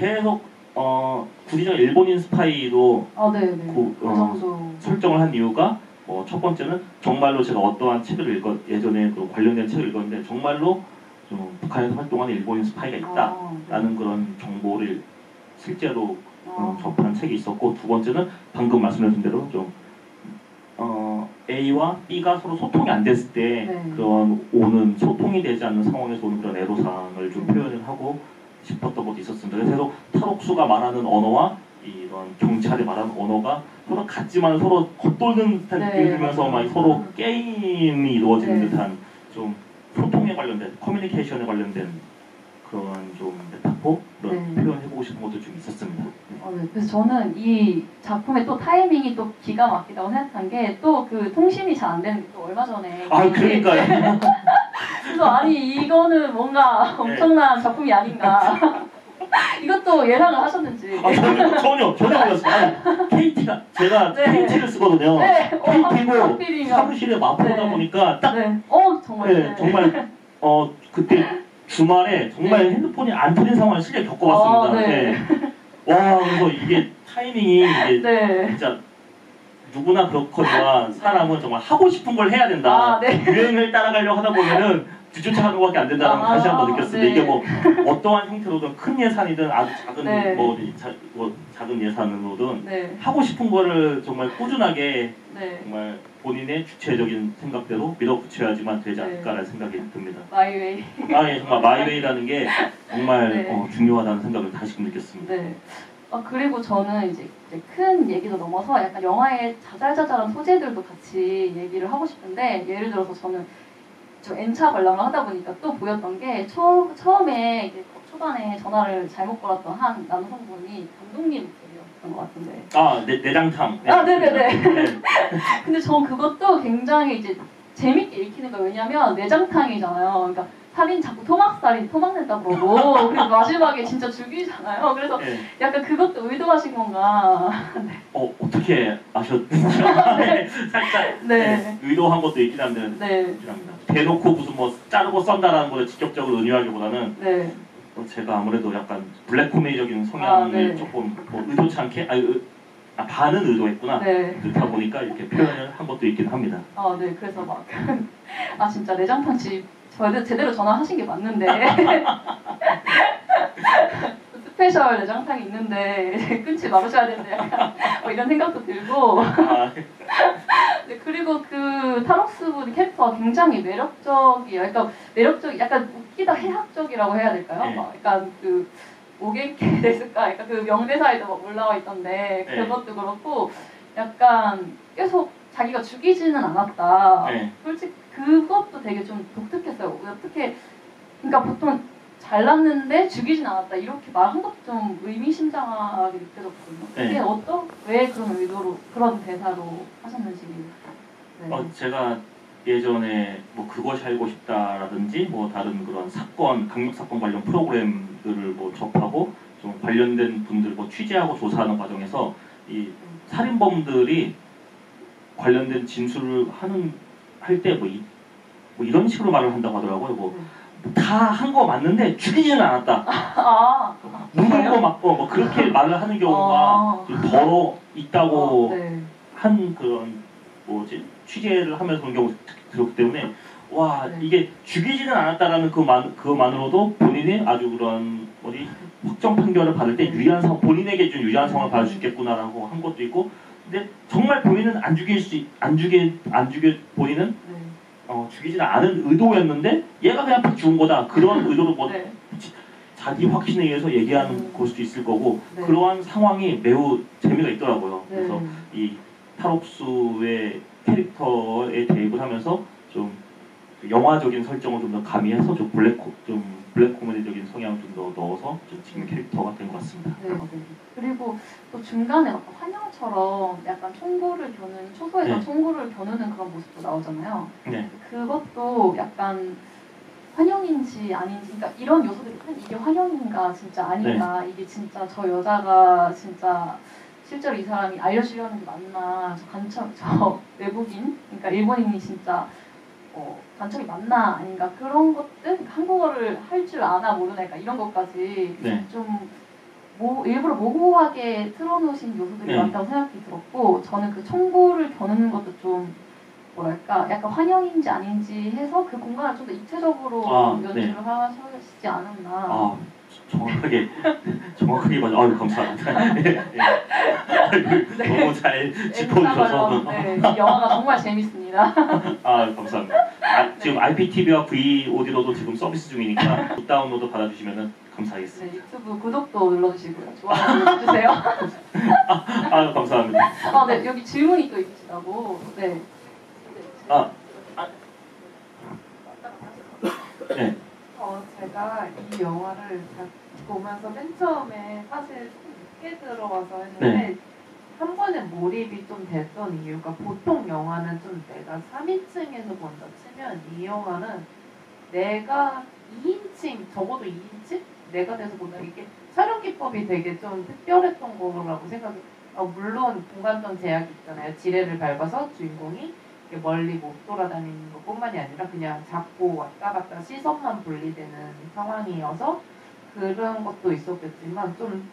계속 어 구리정 일본인 스파이로 아, 네, 네. 그, 그 어, 정도. 설정을 한 이유가 어, 첫 번째는 정말로 제가 어떠한 책을 읽었 예전에 그 관련된 책을 읽었는데 정말로 좀 북한에서 활동하는 일본인 스파이가 있다라는 아, 네. 그런 정보를 실제로 어, 아, 접한 책이 있었고 두 번째는 방금 말씀하신 대로 좀 어, A와 B가 서로 소통이 안 됐을 때 네. 그런 오는 소통이 되지 않는 상황에서 오는 그런 애로사항을 좀 음. 표현을 하고 싶었던 것도 있었습니다. 그래서 탈옥수가 말하는 언어와 이런 경찰이 말하는 언어가 서로 같지만 서로 겉돌는 듯한 네, 느낌이 들면서 막. 서로 게임이 이루어지는 네. 듯한 좀 소통에 관련된 커뮤니케이션에 관련된 그런 좀 메타포 그런 네. 표현해보고 싶은 것도 좀 있었습니다. 네. 어, 네. 그래서 저는 이 작품의 또 타이밍이 또 기가 막히다고 생각한 게 또 그 통신이 잘 안 되는 게 또 얼마 전에 아 그러니까요. 그래서 아니 이거는 뭔가 엄청난 작품이 아닌가 이것도 예상을 하셨는지 아, 전혀 전혀 전혀 몰랐어요. KT가 제가 네. KT를 쓰거든요. 네, 어, KT고 하필이면 사무실에 마포다 네. 보니까 딱 네. 어 정말 네, 정말 어 그때 주말에 정말 네. 핸드폰이 안 터진 상황을 실제 겪어봤습니다. 아, 네. 와 그래서 이게 타이밍이 이게 네. 진짜 누구나 그렇거니와 사람은 정말 하고 싶은 걸 해야 된다. 아, 네. 유행을 따라가려 하다 보면은 뒤쫓아가는 것밖에 안 된다는 걸 아, 다시 한 번 느꼈습니다. 네. 이게 뭐 어떠한 형태로든 큰 예산이든 아주 작은 네. 뭐, 이 자- 뭐 작은 예산으로든 네. 하고 싶은 거를 정말 꾸준하게 네. 정말 본인의 주체적인 생각대로 밀어붙여야지만 되지 네. 않을까라는 생각이 듭니다. 마이웨이. 아, 예, 정말 마이웨이라는 게 정말 네. 어, 중요하다는 생각을 다시금 느꼈습니다. 네. 아, 그리고 저는 이제, 이제 큰 얘기도 넘어서 약간 영화의 자잘자잘한 소재들도 같이 얘기를 하고 싶은데 예를 들어서 저는 저 N차 관람을 하다 보니까 또 보였던 게 처, 처음에 이제 초반에 전화를 잘못 걸었던 한 남성분이 감독님 목소리였던 것 같은데 아, 내, 내장탕. 아, 네네네. 네. 근데 전 그것도 굉장히 이제 재밌게 읽히는 거예요. 왜냐면 내장탕이잖아요. 그러니까 살인 자꾸 토막살인 토막낸다 그러고 그리고 마지막에 진짜 죽이잖아요. 그래서 네. 약간 그것도 의도하신 건가. 어, 어떻게 아셨는지 네, 살짝 네. 네, 의도한 것도 있긴 한데 네. 죄송합니다. 대놓고 무슨 뭐 자르고 썬다라는 거를 직접적으로 의미하기보다는 네. 어, 제가 아무래도 약간 블랙 코미디적인 성향을 아, 네. 조금 뭐 의도치 않게 아니, 의, 아 반은 의도했구나 네. 그렇다 보니까 이렇게 표현을 한 것도 있긴 합니다. 아, 네. 그래서 막, 아, 진짜 내장탕 집 제대로, 제대로 전화하신 게 맞는데. 스페셜 내장탕이 있는데 끊지 말으셔야 되는데 약간 뭐 이런 생각도 들고. 아, 네, 그리고 그 타록스 분의 캐릭터가 굉장히 매력적이에요. 그러니까 매력적, 약간 웃기다 해학적이라고 해야 될까요? 네. 막 약간 그 오겐케 데스까, 약간 그 명대사에도 막 올라와 있던데 네. 그것도 그렇고 약간 계속 자기가 죽이지는 않았다. 네. 솔직히 그것도 되게 좀 독특했어요. 어떻게 그러니까 보통 잘났는데 죽이진 않았다 이렇게 말한 것도 좀 의미심장하게 느껴졌거든요. 네. 이게 어떤 왜 그런 의도로 그런 대사로 하셨는지. 네. 어, 제가 예전에 뭐 그것이 알고 싶다라든지 뭐 다른 그런 사건 강력 사건 관련 프로그램들을 뭐 접하고 좀 관련된 분들 뭐 취재하고 조사하는 과정에서 이 살인범들이 관련된 진술을 하는 할 때뭐 뭐 이런 식으로 말을 한다고 하더라고요. 뭐 다 한 거 맞는데 죽이지는 않았다. 아, 묻은 거 맞고 뭐 그렇게 말을 하는 경우가 아. 좀 더러 있다고 어, 네. 한 그런 뭐지 취재를 하면서 그런 경우 들었기 때문에 와 네. 이게 죽이지는 않았다라는 그만 그만으로도 본인이 아주 그런 어디 확정 판결을 받을 때 유리한 상 본인에게 좀 유리한 상황을 받을 수 있겠구나라고 한 것도 있고 근데 정말 본인은 안 죽일 수 안 죽일 안 죽일 본인은 네. 어, 죽이지는 않은 의도였는데 얘가 그냥 팍 죽은 거다 그런 의도로 뭐 네. 자기 확신에 의해서 얘기하는 음. 걸 수도 있을 거고 네. 그러한 상황이 매우 재미가 있더라고요. 네. 그래서 이 탈옥수의 캐릭터에 대입을 하면서 좀 영화적인 설정을 좀 더 가미해서 좀 블랙 코, 좀 블랙 코미디적인 성향을 좀더 넣어서 좀 지금 캐릭터가 된 것 같습니다. 네. 그리고 또 중간에 막 환영처럼 약간 총구를 겨누는 초소에서 네. 총구를 겨누는 그런 모습도 나오잖아요. 네, 그것도 약간 환영인지 아닌지, 그러니까 이런 요소들이 한 이게 환영인가 진짜 아닌가, 이게 진짜 저 여자가 진짜 실제로 이 사람이 알려주려는 게 맞나, 저 간첩, 저 외국인, 그러니까 일본인이 진짜 어, 간첩이 맞나? 아닌가? 그런 것들, 한국어를 할 줄 아나 모르나, 그러니까 이런 것까지 네, 좀 모, 일부러 모호하게 틀어놓으신 요소들이 네. 많다고 생각이 들었고 저는 그 청구를 겨누는 것도 좀 뭐랄까? 약간 환영인지 아닌지 해서 그 공간을 좀 더 입체적으로 아, 연출을 네. 하시지 않았나. 아 정확하게 정확하게 맞아. 아유 감사합니다. 예, 예. 아유, 너무 잘 짚어주셔서 네, 이 영화가 정말 재밌습니다. 아 감사합니다. 아, 지금 IPTV와 VOD로도 지금 서비스 중이니까 다운로드 받아주시면 감사하겠습니다. 네, 유튜브 구독도 눌러주시고요. 좋아요 눌러주세요. 아 감사합니다. 아, 네, 여기 질문이 또 있으시다고. 네. 아, 네. 어, 제가 이 영화를 다 보면서 맨 처음에 사실 늦게 들어와서 했는데 네. 한 번에 몰입이 좀 됐던 이유가 보통 영화는 좀 내가 3인칭에서 본다 치면 이 영화는 내가 2인칭 적어도 2인칭 내가 돼서 본다 이게 촬영 기법이 되게 좀 특별했던 거라고 생각해. 어, 물론 공간적 제약이 있잖아요. 지뢰를 밟아서 주인공이 멀리 못 돌아다니는 것뿐만이 아니라 그냥 잡고 왔다 갔다 시선만 분리되는 상황이어서 그런 것도 있었겠지만 좀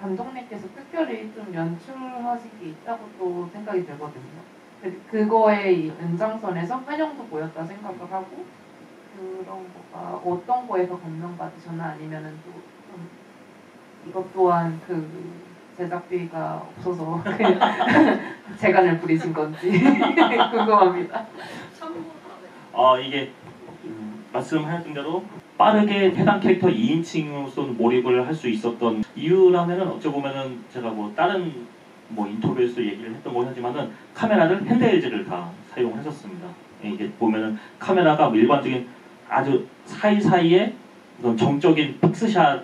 감독님께서 특별히 좀 연출하신 게 있다고 또 생각이 들거든요. 그- 그거의 이 연장선에서 환영도 보였다 생각을 하고 그런 거가 어떤 거에서 감명받으셨나 아니면은 또 좀 이것 또한 그 제작비가 없어서 재간을 부리신 건지 궁금합니다. 어 이게 음, 말씀하셨던 대로 빠르게 해당 캐릭터 2인칭으로서 몰입을 할 수 있었던 이유라면은 어찌 보면은 제가 뭐 다른 뭐 인터뷰에서 얘기를 했던 거긴 하지만은 카메라를 핸드헬즈를 다 사용하셨습니다. 예, 이게 보면은 카메라가 뭐 일반적인 아주 사이사이에 정적인 픽스샷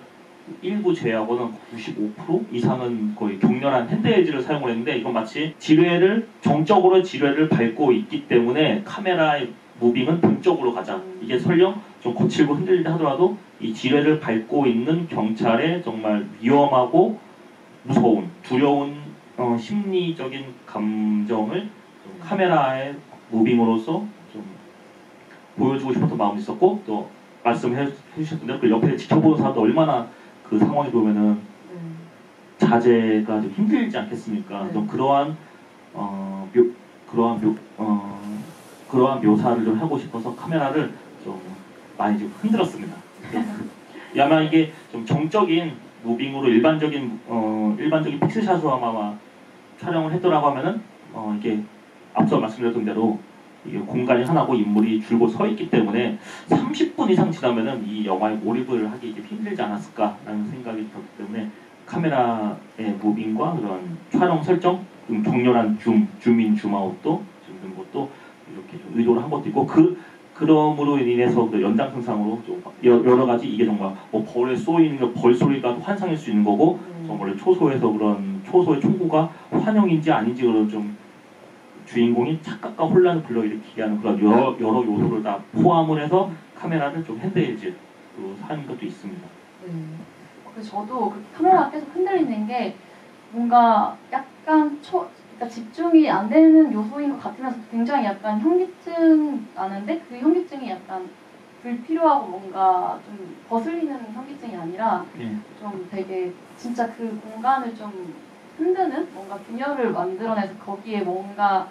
일부 제외하고는 95% 이상은 거의 격렬한 핸드헬즈를 사용을 했는데 이건 마치 지뢰를 정적으로 지뢰를 밟고 있기 때문에 카메라의 무빙은 동쪽으로 가자. 이게 설령 좀 거칠고 흔들린다 하더라도 이 지뢰를 밟고 있는 경찰의 정말 위험하고 무서운 두려운 어, 심리적인 감정을 좀 카메라의 무빙으로서 좀 보여주고 싶었던 마음이 있었고 또 말씀해 주셨던 대로 그 옆에 지켜보는 사람도 얼마나 그 상황이 보면은 네. 자제가 좀 힘들지 않겠습니까? 네. 좀 그러한 어, 묘, 그러한 묘, 어, 그러한 묘사를 좀 하고 싶어서 카메라를 좀 많이 좀 흔들었습니다. 예, 아마 이게 좀 정적인 무빙으로 일반적인 어, 일반적인 픽스샷으로 아마 촬영을 했더라고 하면은 어, 이게 앞서 말씀드렸던 대로 공간이 하나고 인물이 줄곧 서 있기 때문에 30분 이상 지나면은 이 영화에 몰입을 하기 좀 힘들지 않았을까라는 생각이 들었기 때문에 카메라의 무빙과 그런 촬영 설정, 좀 격렬한 줌, 줌인 줌아웃도 지금 것도 이렇게 좀 의도를 한 것도 있고 그 그럼으로 인해서 그 연장선상으로 좀 여- 여러 가지 이게 정말 뭐 벌에 쏘이는 거, 벌 소리가 환상일 수 있는 거고 정말 초소에서 그런 초소의 총구가 환영인지 아닌지 그런 좀 주인공이 착각과 혼란을 불러일으키게 하는 그런 여러, 여러 요소를 다 포함을 해서 카메라를 좀 핸드헬즈로 하는 것도 있습니다. 네. 그래서 저도 그렇게 카메라가 계속 흔들리는 게 뭔가 약간 초, 그러니까 집중이 안 되는 요소인 것 같으면서 굉장히 약간 현기증 나는데 그 현기증이 약간 불필요하고 뭔가 좀 거슬리는 현기증이 아니라 예. 좀 되게 진짜 그 공간을 좀 흔드는 뭔가 균열을 만들어내서 거기에 뭔가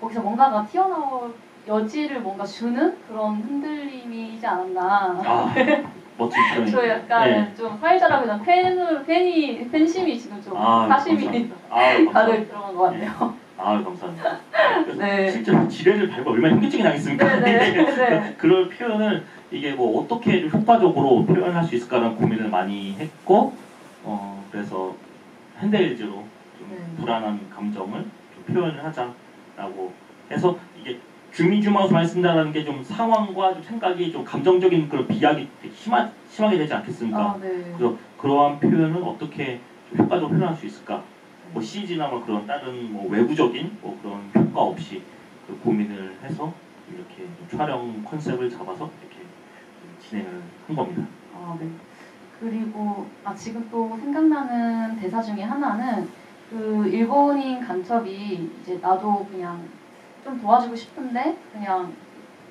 거기서 뭔가가 튀어나올 여지를 뭔가 주는 그런 흔들림이지 않았나. 아 멋진 표현이. 저 약간 네. 좀 사회자라고 그냥 팬으로 팬이 팬심이 지금 좀 아, 사심이. 아, 다들 들어간 것 같네요. 아 감사합니다. 네. 실제로 지뢰를 밟아 얼마나 현기증이 나겠습니까? 네, 네, 네. 그런 표현을 이게 뭐 어떻게 좀 효과적으로 표현할 수 있을까라는 고민을 많이 했고 어 그래서 핸드헬즈로 좀 네. 불안한 감정을 좀 표현을 하자 라고 해서 이게 주민주마우스 많이 쓴다는 게 좀 상황과 좀 생각이 좀 감정적인 그런 비약이 심하, 심하게 되지 않겠습니까? 아, 네. 그래서 그러한 표현을 어떻게 좀 효과적으로 표현할 수 있을까? 뭐 CG나 뭐 그런 다른 뭐 외부적인 뭐 그런 효과 없이 그 고민을 해서 이렇게 좀 촬영 컨셉을 잡아서 이렇게 진행을 한 겁니다. 아, 네. 그리고 아 지금 또 생각나는 대사 중에 하나는 그 일본인 간첩이 이제 나도 그냥 좀 도와주고 싶은데 그냥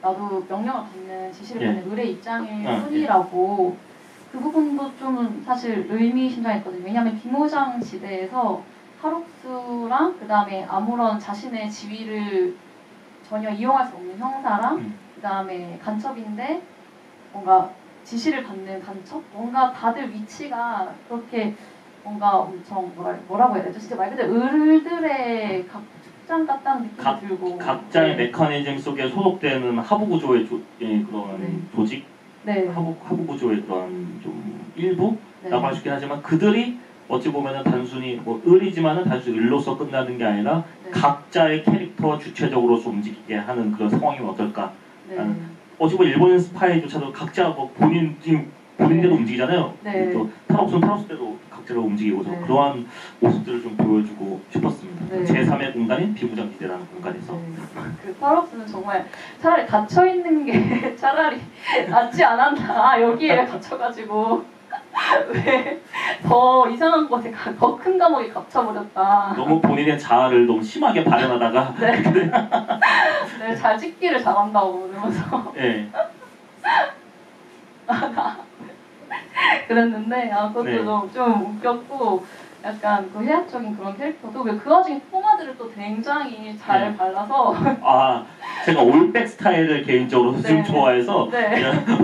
나도 명령을 받는 지시를 예. 받는 의뢰 입장일 아, 예. 뿐이라고 그 부분도 좀 사실 의미심장했거든요. 왜냐하면 비무장 지대에서 하록수랑 그 다음에 아무런 자신의 지위를 전혀 이용할 수 없는 형사랑 음. 그 다음에 간첩인데 뭔가 지시를 받는 간첩? 뭔가 다들 위치가 그렇게 뭔가 엄청 뭐라, 뭐라고 해야 되죠? 진짜 말 그대로 을들의 각 축장 같다는 느낌이 각- 들고 각자의 네. 메커니즘 속에 소속되는 하부 구조의 조, 예, 그런 네. 조직, 네. 하부, 하부 구조의 그런 좀 일부라고 네. 할수 있긴 하지만 그들이 어찌 보면은 단순히 뭐 을이지만은 단순히 을로서 끝나는 게 아니라 네. 각자의 캐릭터와 주체적으로서 움직이게 하는 그런 상황이면 어떨까? 네. 어찌 보면 일본 스파이조차도 각자 뭐 본인 지금 본인대로 네. 움직이잖아요. 네. 또 타락수는 타락수대로 각자로 움직이고 서 네. 그러한 모습들을 좀 보여주고 싶었습니다. 네. 제3의 공간인 비무장지대라는 공간에서 네. 그 파럭스는 정말 차라리 갇혀 있는 게 차라리 낫지 않았나 아, 여기에 갇혀가지고 왜 더 이상한 곳에 더 큰 감옥에 갇혀버렸다. 너무 본인의 자아를 너무 심하게 발현하다가 네. 네, 잘 찍기를 잘한다고 그러면서 예, 그랬는데 아 그것도 네. 좀, 좀 웃겼고 약간 그 해학적인 그런 캐릭터도 그, 그 와중에 포마드를 또 굉장히 잘 네. 발라서 아 제가 올백 스타일을 개인적으로 좀 네. 좋아해서 네.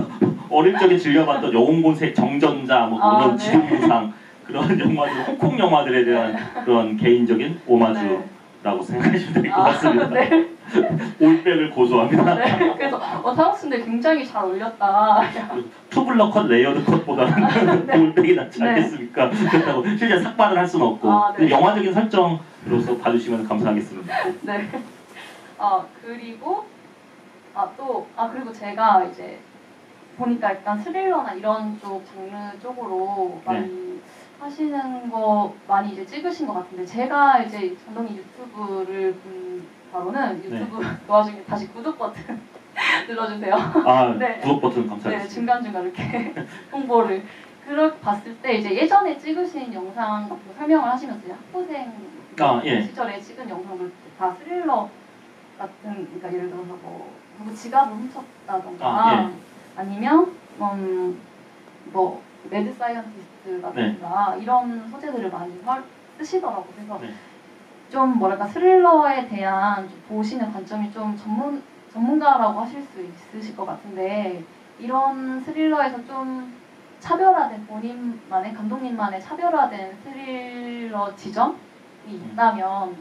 어릴 적에 즐겨봤던 영웅본색 정전자 뭐 아, 그런 네. 지동상 그런 영화들 홍콩 영화들에 대한 그런 개인적인 오마주라고 네. 생각하시면 될것 아, 같습니다. 네. 올백을 고소합니다. 네. 그래서 어 타락스인데 굉장히 잘 어울렸다. 투블럭 컷, 레이어드 컷보다는 올백이 낫지 네. 않겠습니까? 그렇다고 실제 삭발을 할 수는 없고 아, 네. 영화적인 설정으로서 봐주시면 감사하겠습니다. 네. 아 그리고 아또아 그리고 제가 이제 보니까 약간 스릴러나 이런 쪽 장르 쪽으로 많이 하시는 거 많이 이제 찍으신 것 같은데 제가 이제 감독님 유튜브를 본 바로는 유튜브 그 와중에 다시 구독 버튼 눌러주세요. 아 네. 구독 버튼 네 감사하겠습니다. 중간 중간 이렇게 홍보를 그렇게 봤을 때 이제 예전에 찍으신 영상 거 설명을 하시면서 학부생 아, 예. 시절에 찍은 영상들 다 스릴러 같은 그러니까 예를 들어서 뭐 누구 지갑을 훔쳤다던가 아, 아니면 음, 뭐 매드 사이언티스트라든가 이런 소재들을 많이 화- 쓰시더라고요. 그래서 네. 좀 뭐랄까 스릴러에 대한 좀 보시는 관점이 좀 전문 전문가라고 하실 수 있으실 것 같은데 이런 스릴러에서 좀 차별화된 본인만의 감독님만의 차별화된 스릴러 지점이 있다면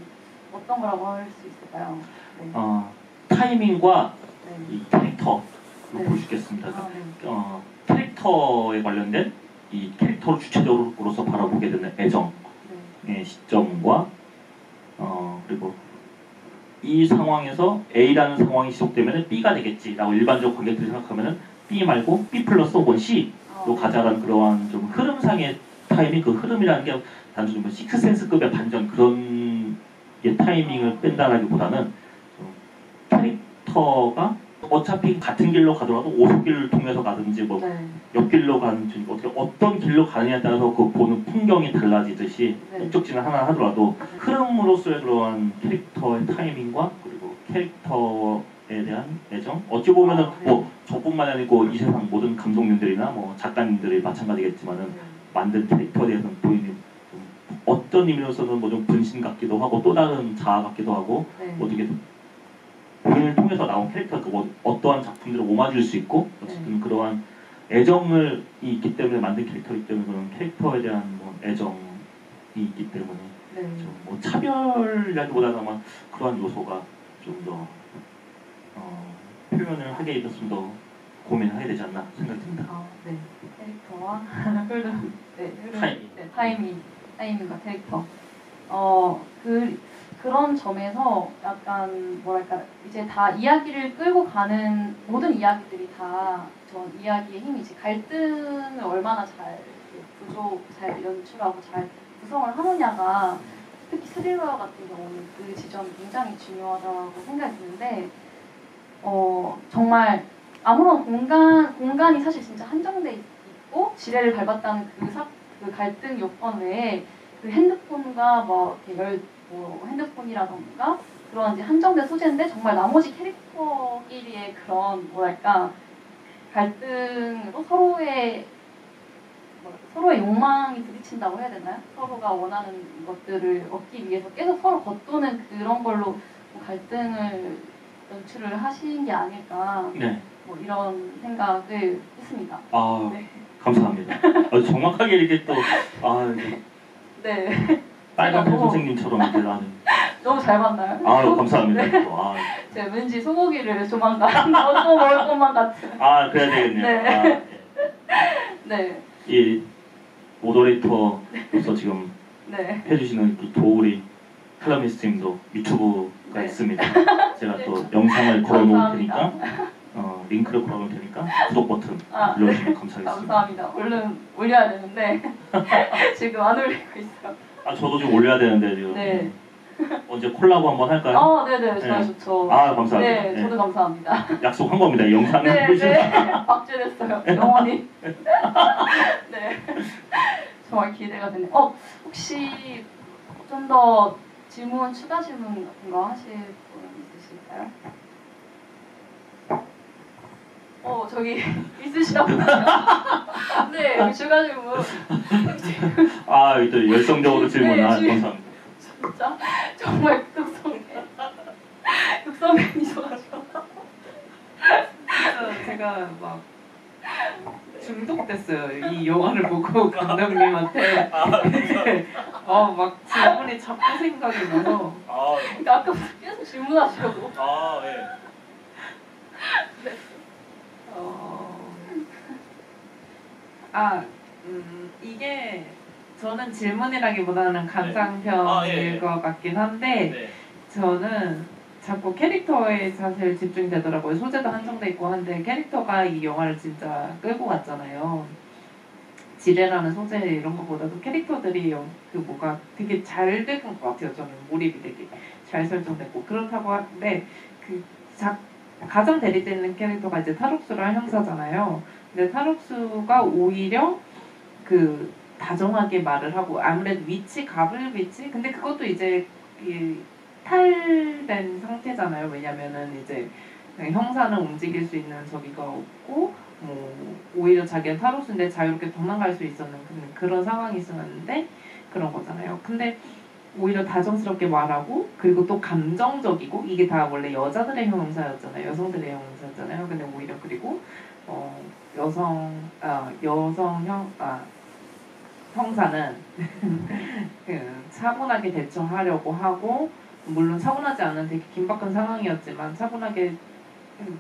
어떤 거라고 할 수 있을까요? 네. 어, 타이밍과 네. 이 캐릭터로 네. 볼수 있겠습니다. 아, 네. 어, 캐릭터에 관련된 이 캐릭터를 주체적으로서 바라보게 되는 애정의 네. 시점과 어, 그리고 이 상황에서 A라는 상황이 지속되면 B가 되겠지라고 일반적 관객들이 생각하면 B 말고 B 플러스 혹은 C로 어, 가자라는 그러한 좀 흐름상의 타이밍 그 흐름이라는 게 단순히 뭐 식스센스급의 반전 그런 게 타이밍을 뺀다라기보다는 좀 캐릭터가 어차피 같은 길로 가더라도 오솔길을 통해서 가든지 뭐 네. 옆길로 가는지 어떻게 어떤 길로 가느냐에 따라서 그 보는 풍경이 달라지듯이 네. 목적지는 하나 하더라도 흐름으로서의 그러한 캐릭터의 타이밍과 그리고 캐릭터에 대한 애정 어찌 보면은 아, 네. 뭐 저뿐만 아니고 이 세상 모든 감독님들이나 뭐 작가님들이 마찬가지겠지만은 만든 캐릭터에 대해서는 보이는 좀 어떤 의미로서는 뭐 좀 분신 같기도 하고 또 다른 자아 같기도 하고 네. 뭐 어떻게 본인을 통해서 나온 캐릭터가 뭐 어떠한 작품들을 오마주일 수 있고 어쨌든 그러한 애정을 이 있기 때문에 만든 캐릭터이기 때문에 그런 캐릭터에 대한 뭐 애정이 있기 때문에 네. 좀뭐 차별이라기보다는 아마 그러한 요소가 좀더 어, 표현을 하게 있었으면 더 고민을 하게 되지 않나 생각이 듭니다. 아, 네. 캐릭터와 흐름, 네, 타이밍. 네, 타이밍, 타이밍과 캐릭터. 어, 그 그런 점에서 약간 뭐랄까 이제 다 이야기를 끌고 가는 모든 이야기들이 다 전 이야기의 힘이지 갈등을 얼마나 잘 구조 잘 연출하고 잘 구성을 하느냐가 특히 스릴러 같은 경우는 그 지점이 굉장히 중요하다고 생각이 드는데 어 정말 아무런 공간 공간이 사실 진짜 한정돼 있고 지뢰를 밟았다는 그, 사, 그 갈등 요건 외에 그 핸드폰과 뭐 이렇게 열, 뭐 핸드폰이라던가 그런 이제 한정된 소재인데 정말 나머지 캐릭터끼리의 그런 뭐랄까 갈등으로 서로의 뭐랄까, 서로의 욕망이 부딪힌다고 해야 되나요? 서로가 원하는 것들을 얻기 위해서 계속 서로 겉도는 그런 걸로 뭐 갈등을 연출을 하신 게 아닐까 네. 뭐 이런 생각을 했습니다. 아 네. 감사합니다. 아, 정확하게 이렇게 또 아, 네, 빨간 펜 제가 뭐- 선생님처럼 이렇게 나는. 너무 잘 봤나요? 아 감사합니다. 또, 아, 제가 왠지 소고기를 조만간 넣고 먹을 것만 같은. 아 그래야 되겠네요. 네. 아, 네, 이 모더레이터로서 지금 네, 해주시는 그 도우리 클라미스트님도 유튜브가 네. 있습니다. 제가 또 영상을 걸어놓을. 테니까 어, 링크를 걸어놓을 테니까 구독 버튼 아, 눌러주시면 감사하겠습니다. 감사합니다. 얼른 올려야 되는데 지금 안 올리고 있어요. 아 저도 좀 올려야 되는데 지금 네. 언제 콜라보 한번 할까요? 어, 네, 네, 정말 네. 좋죠. 아 감사합니다. 네, 네. 저도 감사합니다. 약속한 겁니다. 이 영상을 네, 네, 박제됐어요. 영원히. 네, 정말 기대가 되네요. 어, 혹시 좀 더 질문, 추가 질문 같은 거 하실 분 있으실까요? 어, 저기 있으시다고요? 네, 추가 질문. 아, 또 열성적으로 질문 네, 아, 감사합니다. 진짜 정말 극성해. 극성팬이셔가지고. 진짜 제가 막 중독됐어요. 이 영화를 보고 감독님한테 어막 질문이 자꾸 생각이 나서 아, 그러니까 아까부터 계속 질문하시려고. 아, 예. 어... 아, 음, 이게 저는 질문이라기보다는 감상평일 아, 예, 예. 것 같긴 한데 네. 저는 자꾸 캐릭터에 사실 집중되더라고요. 소재도 한정돼 있고 한데 캐릭터가 이 영화를 진짜 끌고 갔잖아요. 지뢰라는 소재 이런 것보다도 캐릭터들이 영- 그 뭐가 되게 잘 된 것 같아요. 저는 몰입이 되게 잘 설정됐고 그렇다고 하는데 그 자, 가장 대립되는 캐릭터가 이제 탈옥수랑 형사잖아요. 근데 탈옥수가 오히려 그 다정하게 말을 하고 아무래도 위치 갑을 위치 근데 그것도 이제 이 탈된 상태잖아요. 왜냐면은 이제 형사는 움직일 수 있는 저기가 없고 뭐 오히려 자기는 탈옥수인데 자유롭게 도망갈 수 있었는 그런 상황이 있었는데 그런 거잖아요. 근데 오히려 다정스럽게 말하고 그리고 또 감정적이고 이게 다 원래 여자들의 형사였잖아요. 여성들의 형사였잖아요. 근데 오히려 그리고 어 여성 아 여성 형아 형사는 그 차분하게 대처하려고 하고 물론 차분하지 않은 되게 긴박한 상황이었지만 차분하게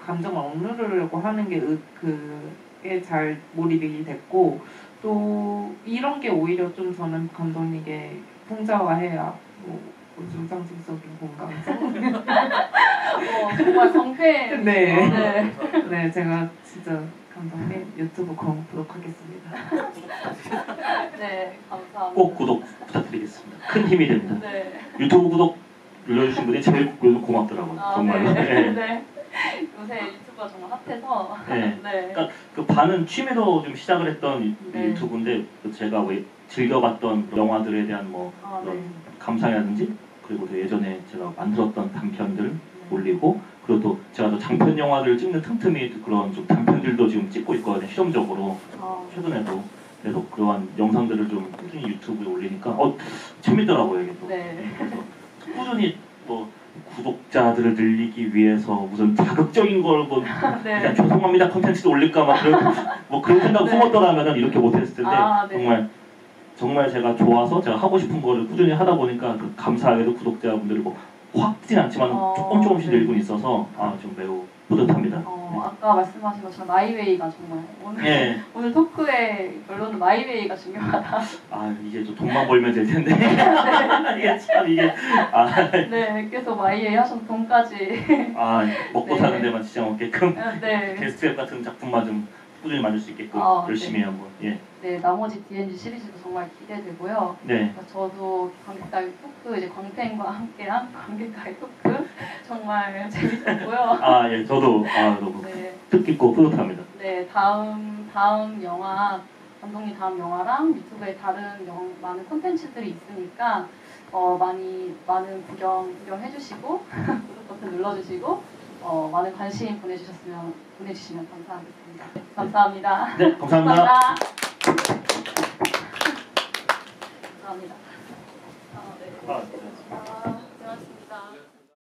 감정을 억누르려고 하는 게 의- 그게 잘 몰입이 됐고 또 이런 게 오히려 좀 저는 감독님께 풍자화해야 뭐 우주상징적인 공감성 어, 정말 광팬. 네. 네. 네 제가 진짜 감독님 유튜브 광고록 하겠습니다 네, 감사합니다. 꼭 구독 부탁드리겠습니다. 큰 힘이 됩니다. 네. 유튜브 구독 눌러주신 분이 제일 고- 고맙더라고요. 아, 정말로. 네. 네. 네. 요새 유튜브가 정말 핫해서. 네. 네. 그 반은 취미로 좀 시작을 했던 유- 네. 유튜브인데 그 제가 왜 즐겨봤던 영화들에 대한 뭐 아, 네. 감상이라든지 그리고 또 예전에 제가 만들었던 단편들 올리고 그리고 또 제가 또 장편 영화를 찍는 틈틈이 그런 좀 단편들도 지금 찍고 있거든요 실험적으로 아, 최근에도 그래서 그러한 영상들을 좀 꾸준히 유튜브에 올리니까 어 재밌더라고요 이게 또 네. 그래서 꾸준히 뭐 구독자들을 늘리기 위해서 무슨 자극적인 걸뭐 그냥 네. 죄송합니다 컨텐츠도 올릴까 막 그런 뭐 그런 생각 네. 품었더라면은 이렇게 못했을 텐데 아, 네. 정말 정말 제가 좋아서 제가 하고 싶은 거를 꾸준히 하다 보니까 그 감사하게도 구독자분들이 뭐 확진 않지만 어, 조금 조금씩 네. 늘고 있어서 아 좀 매우 뿌듯합니다. 어, 아까 말씀하신 것처럼 마이웨이가 정말 오늘 예. 오늘 토크의 결론은 마이웨이가 중요하다. 아 이제 좀 돈만 벌면 될 텐데 이게 참 이게 아, 네, 계속 마이웨이 하셔서 돈까지. 아 먹고 네. 사는 데만 지장 없게끔 네. 게스트랩 같은 작품만 좀 꾸준히 만들 수 있게끔 아, 열심히 한번 예. 네, 나머지 D&G 시리즈도 정말 기대되고요. 네. 저도 관객과의 토크 이제 광팬과 함께한 관객과의 토크 정말 재밌었고요. 아 예 저도 아 너무 네, 뜻깊고 뿌듯합니다. 네 다음 다음 영화 감독님 다음 영화랑 유튜브에 다른 영, 많은 콘텐츠들이 있으니까 어, 많이 많은 구경 구경해주시고 구독 버튼 눌러주시고 어, 많은 관심 보내주셨으면 보내주시면 감사하겠습니다. 감사합니다. 네, 감사합니다. 감사합니다. 감사합니다. 아, 네. 아, 네.